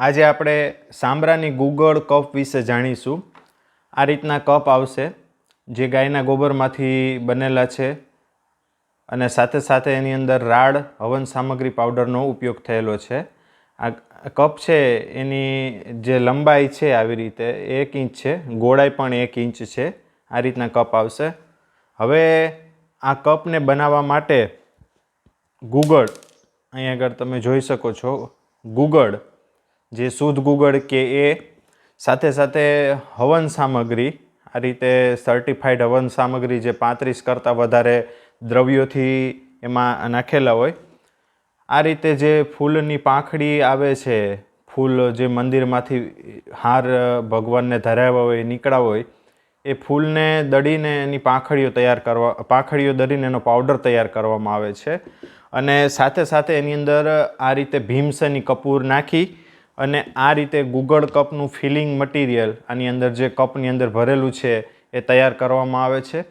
આજે આપણે સાંભરાની ગુગળ કપ વિશે જાણીશું. આ રીતના કપ આવશે, જે ગાયના ગોબરમાંથી બનેલા છે અને સાથે સાથે એની અંદર રાડ, હવન સામગ્રી પાવડરનો ઉપયોગ થયેલો છે. આ કપ છે, એની જે લંબાઈ છે આવી રીતે એક ઇંચ છે, ગોળાઈ પણ એક ઇંચ છે, આ રીતના કપ આવશે. હવે આ કપને બનાવવા માટે ગુગળ, અહીં આગળ તમે જોઈ શકો છો, ગુગળ જે શુદ્ધ ગુગળ કે એ સાથે સાથે હવન સામગ્રી, આ રીતે સર્ટિફાઈડ હવન સામગ્રી જે પાંત્રીસ કરતાં વધારે દ્રવ્યોથી એમાં નાખેલા હોય, આ રીતે જે ફૂલની પાંખડી આવે છે, ફૂલ જે મંદિરમાંથી હાર ભગવાનને ધરાવ્યા હોય, નીકળ્યા હોય, એ ફૂલને દળીને એની પાંખડીઓ તૈયાર કરવા, પાંખડીઓ દળીને એનો પાવડર તૈયાર કરવામાં આવે છે. અને સાથે સાથે એની અંદર આ રીતે ભીમસેની કપૂર નાખી અને આ રીતે ગુગળ કપનું ફિલિંગ મટીરિયલ આની અંદર જે કપની અંદર ભરેલું છે એ તૈયાર કરવામાં આવે છે.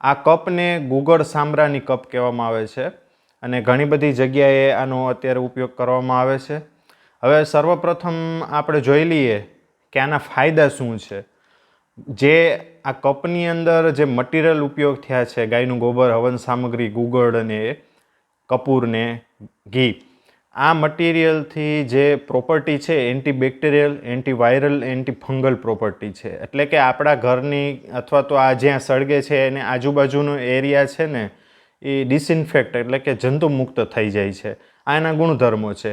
આ કપને ગુગળ સામરાની કપ કહેવામાં આવે છે અને ઘણી બધી જગ્યાએ આનો અત્યારે ઉપયોગ કરવામાં આવે છે. હવે સર્વપ્રથમ આપણે જોઈ લઈએ કે આના ફાયદા શું છે. જે આ કપની અંદર જે મટીરિયલ ઉપયોગ થયા છે ગાયનું ગોબર, હવન સામગ્રી ગુગળ અને એ કપૂર ઘી. આ મટીરિયલથી જે પ્રોપર્ટી છે, એન્ટીબેક્ટેરિયલ, એન્ટીવાયરલ, એન્ટીફંગલ પ્રોપર્ટી છે. એટલે કે આપણા ઘરની અથવા તો આ જ્યાં સળગે છે એને આજુબાજુનો એરિયા છે ને, એ ડિસઇન્ફેક્ટ એટલે કે જંતુમુક્ત થઈ જાય છે. આ એના ગુણધર્મો છે.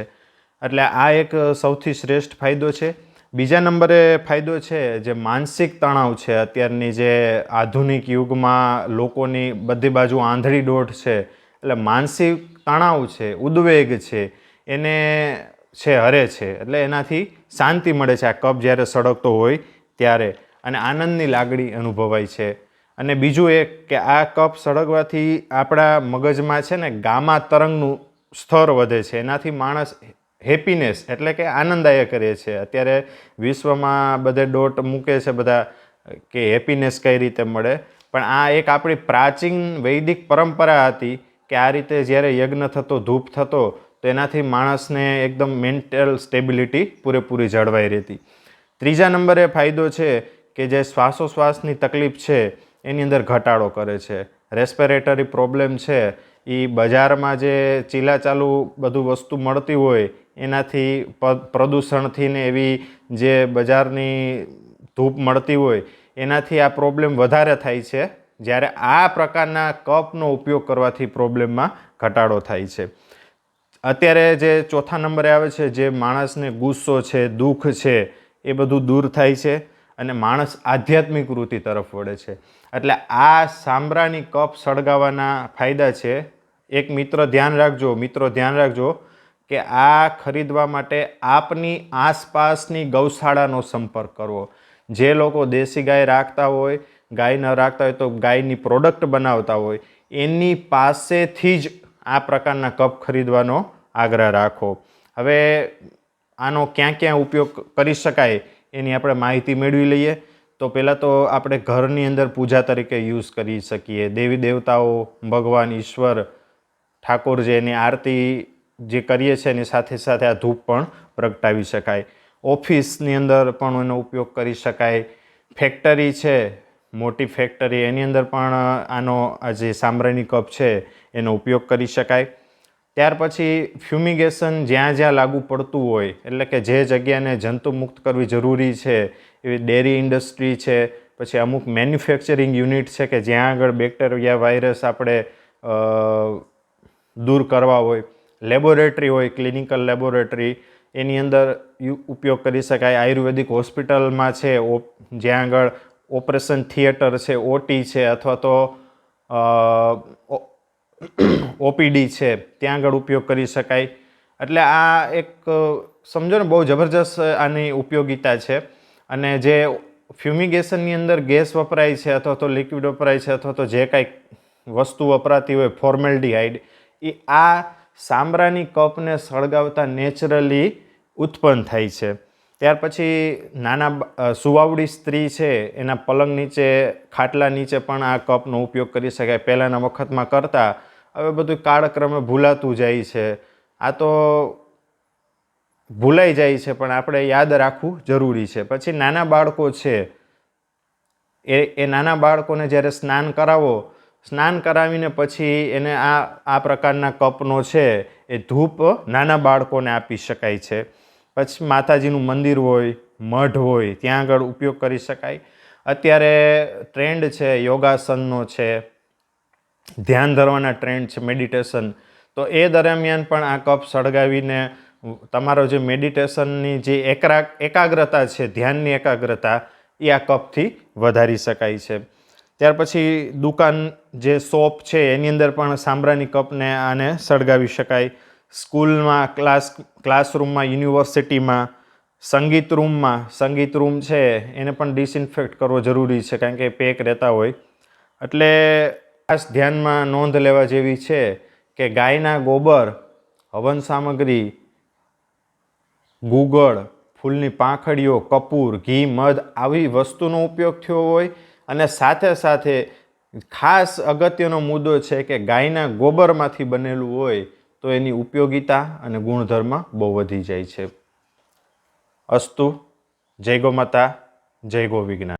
એટલે આ એક સૌથી શ્રેષ્ઠ ફાયદો છે. બીજા નંબરે ફાયદો છે જે માનસિક તણાવ છે, અત્યારની જે આધુનિક યુગમાં લોકોની બધી બાજુ આંધળી દોઢ છે. એટલે માનસિક તણાવ છે, ઉદ્વેગ છે એને છે, હરે છે. એટલે એનાથી શાંતિ મળે છે. આ કપ જ્યારે સળગતો હોય ત્યારે. અને આનંદની લાગણી અનુભવાય છે. અને બીજું એક કે આ કપ સળગવાથી આપણા મગજમાં છે ને ગામા તરંગનું સ્તર વધે છે. એનાથી માણસ હેપીનેસ એટલે કે આનંદાયક રહે છે. અત્યારે વિશ્વમાં બધે ડોટ મૂકે છે બધા કે હેપીનેસ કઈ રીતે મળે. પણ આ એક આપણી પ્રાચીન વૈદિક પરંપરા હતી કે આ રીતે જ્યારે યજ્ઞ થતો, ધૂપ થતો તો એનાથી માણસને એકદમ મેન્ટલ સ્ટેબિલિટી પૂરેપૂરી જળવાઈ રહેતી. ત્રીજા નંબરે ફાયદો છે કે જે શ્વાસોશ્વાસની તકલીફ છે, એની અંદર ઘટાડો કરે છે. રેસ્પિરેટરી પ્રોબ્લેમ છે એ બજારમાં જે ચીલાચાલુ બધું વસ્તુ મળતી હોય, એનાથી પ્રદૂષણથી ને એવી જે બજારની ધૂપ મળતી હોય, એનાથી આ પ્રોબ્લેમ વધારે થાય છે, જ્યારે આ પ્રકારના કપનો ઉપયોગ કરવાથી પ્રોબ્લેમમાં ઘટાડો થાય છે. અત્યારે જે ચોથા નંબરે આવે છે, જે માણસને ગુસ્સો છે, દુઃખ છે, એ બધું દૂર થાય છે અને માણસ આધ્યાત્મિક વૃત્તિ તરફ વળે છે. એટલે આ સાંભરાની કપ સળગાવવાના ફાયદા છે. એક મિત્ર ધ્યાન રાખજો, મિત્રો ધ્યાન રાખજો કે આ ખરીદવા માટે આપની આસપાસની ગૌશાળાનો સંપર્ક કરવો. જે લોકો દેશી ગાય રાખતા હોય, ગાય ન રાખતા હોય તો ગાયની પ્રોડક્ટ બનાવતા હોય, એની પાસેથી જ આ પ્રકારના કપ ખરીદવાનો આગ્રહ રાખો. હવે આનો ક્યાં ક્યાં ઉપયોગ કરી શકાય એની આપણે માહિતી મેળવી લઈએ. તો પહેલાં તો આપણે ઘરની અંદર પૂજા તરીકે યુઝ કરી શકીએ. દેવી દેવતાઓ, ભગવાન, ઈશ્વર ઠાકોરજી એની આરતી જે કરીએ છીએ એની સાથે સાથે આ ધૂપ પણ પ્રગટાવી શકાય. ઓફિસની અંદર પણ એનો ઉપયોગ કરી શકાય. ફેક્ટરી છે, મોટી ફેક્ટરી, એની અંદર પણ આનો આ જે સાંભરાની કપ છે એનો ઉપયોગ કરી શકાય. ત્યાર પછી ફ્યુમિગેશન જ્યાં જ્યાં લાગુ પડતું હોય, એટલે કે જે જગ્યાને જંતુ મુક્ત કરવી જરૂરી છે, એવી ડેરી ઇન્ડસ્ટ્રી છે, પછી અમુક મેન્યુફેક્ચરિંગ યુનિટ છે કે જ્યાં આગળ બેક્ટેરિયા વાયરસ આપણે દૂર કરવા હોય, લેબોરેટરી હોય, ક્લિનિકલ લેબોરેટરી, એની અંદર ઉપયોગ કરી શકાય. આયુર્વેદિક હોસ્પિટલમાં છે જ્યાં આગળ ઓપરેશન થિયેટર છે, ઓટી છે, અથવા તો ઓપીડી છે, ત્યાં આગળ ઉપયોગ કરી શકાય. એટલે આ એક સમજો ને બહુ જબરજસ્ત આની ઉપયોગિતા છે. અને જે ફ્યુમિગેશનની અંદર ગેસ વપરાય છે અથવા તો લિક્વિડ વપરાય છે અથવા તો જે કાંઈ વસ્તુ વપરાતી હોય, ફોર્મેલ્ડીહાઇડ એ આ સાંભરાની કપને સળગાવતા નેચરલી ઉત્પન્ન થાય છે. ત્યાર પછી નાના સુવાવડી સ્ત્રી છે, એના પલંગ નીચે, ખાટલા નીચે પણ આ કપનો ઉપયોગ કરી શકાય. પહેલાંના વખતમાં કરતા હવે બધું કાળક્રમે ભૂલાતું જાય છે. આ તો ભૂલાઈ જાય છે, પણ આપણે યાદ રાખવું જરૂરી છે. પછી નાના બાળકો છે. એ એ નાના બાળકોને જ્યારે સ્નાન કરાવો, સ્નાન કરાવીને પછી એને આ આ પ્રકારના કપનો છે એ ધૂપ નાના બાળકોને આપી શકાય છે. પછી માતાજીનું મંદિર હોય, મઢ હોય, ત્યાં આગળ ઉપયોગ કરી શકાય. અત્યારે ટ્રેન્ડ છે, યોગાસનનો છે. ધ્યાન ધરવાના ટ્રેન્ડ છે મેડિટેશન તો એ દરમિયાન પણ આ કપ સળગાવીને તમારો જે મેડિટેશનની જે એકરા, એકાગ્રતા છે, ધ્યાનની એકાગ્રતા, એ આ કપથી વધારી શકાય છે. ત્યાર પછી દુકાન જે શોપ છે, એની અંદર પણ સાંભરાની કપને આને સળગાવી શકાય. સ્કૂલમાં, ક્લાસ, ક્લાસરૂમમાં, યુનિવર્સિટીમાં, સંગીત રૂમમાં, સંગીત રૂમ છે, એને પણ ડિસઇન્ફેક્ટ કરવો જરૂરી છે, કારણ કે પેક રહેતા હોય. એટલે ખાસ ધ્યાનમાં નોંધ લેવા જેવી છે કે ગાયના ગોબર, હવન સામગ્રી, ગુગળ, ફૂલની પાંખડીઓ, કપૂર, ઘી, મધ આવી વસ્તુનો ઉપયોગ થયો હોય અને સાથે સાથે ખાસ અગત્યનો મુદ્દો છે કે ગાયના ગોબરમાંથી બનેલું હોય તો એની ઉપયોગિતા અને ગુણધર્મ બહુ વધી જાય છે. અસ્તુ, જય ગો માતા, જય ગો વિજ્ઞાન.